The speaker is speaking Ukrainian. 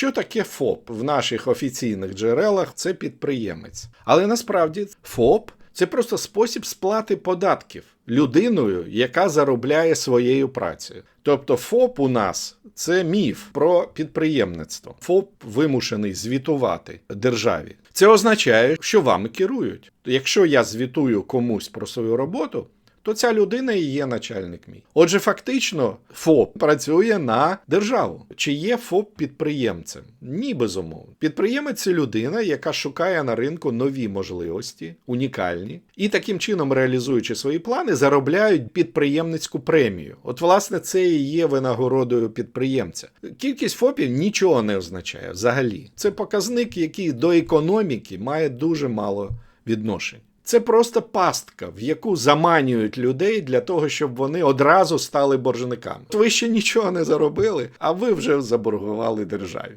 Що таке ФОП в наших офіційних джерелах? Це підприємець. Але насправді ФОП це просто спосіб сплати податків людиною, яка заробляє своєю працею. Тобто ФОП у нас це міф про підприємництво. ФОП вимушений звітувати державі. Це означає, що вами керують. Якщо я звітую комусь про свою роботу, то ця людина і є начальник мій. Отже, фактично, ФОП працює на державу. Чи є ФОП підприємцем? Ні, безумовно. Підприємець це людина, яка шукає на ринку нові можливості, унікальні, і таким чином, реалізуючи свої плани, заробляють підприємницьку премію. От, власне, це і є винагородою підприємця. Кількість ФОПів нічого не означає взагалі. Це показник, який до економіки має дуже мало відношень. Це просто пастка, в яку заманюють людей для того, щоб вони одразу стали боржниками. Ви ще нічого не заробили, а ви вже заборгували державі.